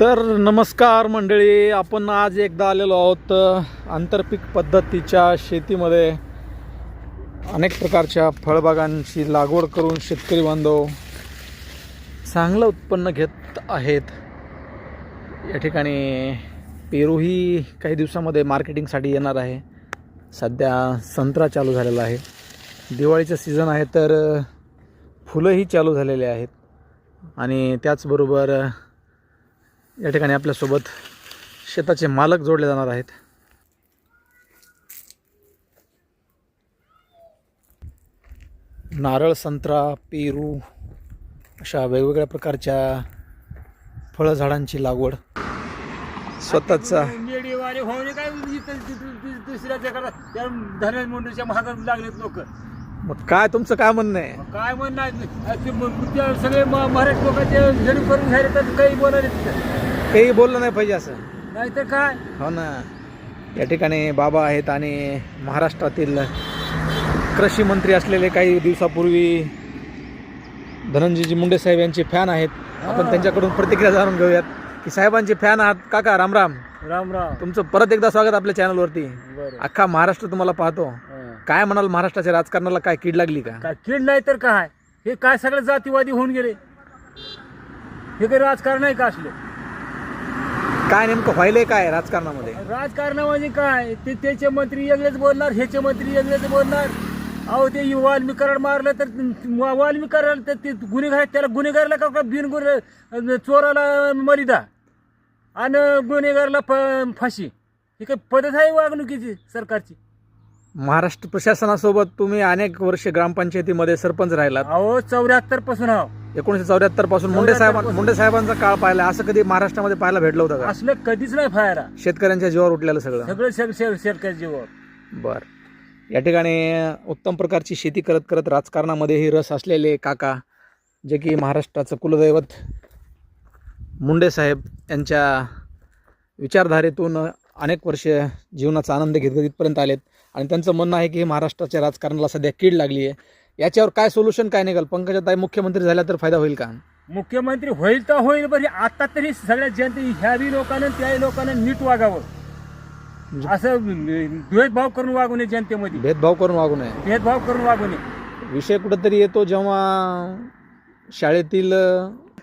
तर नमस्कार मंडळी आपण आज एकदा आलेलो आहोत आंतरपीक पद्धतीच्या शेतीमध्ये. अनेक प्रकारच्या फळबागांची लागवड करून शेतकरी बांधव चांगलं उत्पन्न घेत आहेत. या ठिकाणी पेरूही काही दिवसामध्ये मार्केटिंगसाठी येणार आहे. सध्या संत्रा चालू झालेला आहे. दिवाळीचं सीझन आहे तर फुलंही चालू झालेले आहेत. आणि त्याचबरोबर या ठिकाणी आपल्यासोबत शेताचे मालक जोडले जाणार आहेत. नारळ संत्रा पेरू अशा वेगवेगळ्या प्रकारच्या फळझाडांची लागवड. स्वतःचा मग काय तुमचं काय म्हणणं आहे? काय म्हणणं सगळे म- मराठी लोकांचे काही बोलायला तिथं काही बोललं नाही पाहिजे असं. नाहीतर काय? हो ना. या ठिकाणी बाबा आहेत आणि महाराष्ट्रातील कृषी मंत्री असलेले काही दिवसापूर्वी धनंजयजी मुंडे साहेब यांचे फॅन आहेत. आपण त्यांच्याकडून प्रतिक्रिया जाणून घेऊयात की साहेबांचे फॅन आहात. काका रामराम राम. राम तुमचं परत एकदा स्वागत आपल्या चॅनलवरती अख्खा महाराष्ट्र तुम्हाला पाहतो. काय म्हणाल महाराष्ट्राच्या राजकारणाला काय कीड लागली का? काय किड नाही तर काय? हे काय सगळे जातीवादी होऊन गेले? हे काही राजकारण आहे का असलं? काय नेमकं व्हायलंय काय राजकारणामध्ये? राजकारण म्हणजे काय? ते त्याचे मंत्री वेगळेच बोलणार ह्याचे मंत्री वेगळेच बोलणार. अहो ते वाल्मीकरण मारलं तर वाल्मीकरण तर ते गुन्हेगार आहेत, त्याला गुन्हेगारला का बिन गुन्हे चोराला मरिदा आणि गुन्हेगारला फ- फाशी? ही काही पद्धत आहे वागणुकीची सरकारची? महाराष्ट्र प्रशासनासोबत तुम्ही अनेक वर्ष ग्रामपंचायतीमध्ये सरपंच राहिलात. अहो चौऱ्याहत्तरपासून आहो. एकोणीशे चौऱ्याहत्तरपासून मुंडे साहेब मुंडे साहेबांचा काळ पाहिला असं कधी महाराष्ट्रामध्ये पाहायला भेटलं होतं का? असलं कधीच नाही फायरा शेतकऱ्यांच्या जीवावर उठलेलं सगळं. सगळं शेरकर जीवर बर. या ठिकाणी उत्तम प्रकारची शेती करत करत राजकारणामध्येही रस असलेले काका जे की महाराष्ट्राचं कुलदैवत मुंडे साहेब यांच्या विचारधारेतून अनेक वर्ष जीवनाचा आनंद घेत घेत इथपर्यंत आलेत. आणि त्यांचं म्हणणं आहे की महाराष्ट्राच्या राजकारणाला सध्या कीड लागली आहे. याच्यावर काय सोल्युशन काय निघाल? पंकजाताई मुख्यमंत्री झाल्या तर फायदा होईल का? मुख्यमंत्री होईल तर होईल बरी आता तरी सगळ्या जनते ह्याही लोकांना त्याही लोकांना नीट वागावं. असं भेदभाव करून वागू नये जनतेमध्ये. भेदभाव करून वागू नये. भेदभाव करून वागू नये. विषय कुठंतरी येतो जेव्हा शाळेतील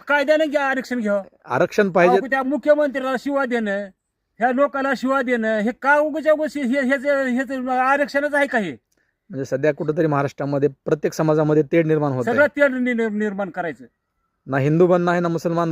कायद्याने घ्या आरक्षण घ्यावं आरक्षण पाहिजे. त्या मुख्यमंत्र्याला शिवा देणं ह्या लोकांना शिवा देणं हे का उगाच्या गोष्टी हे आरक्षणच आहे का हे? म्हणजे सध्या कुठंतरी महाराष्ट्रामध्ये प्रत्येक समाजामध्ये तेढ निर्माण होत सगळं तेढ निर्माण करायचं. ना हिंदू बनना है ना मुसलमान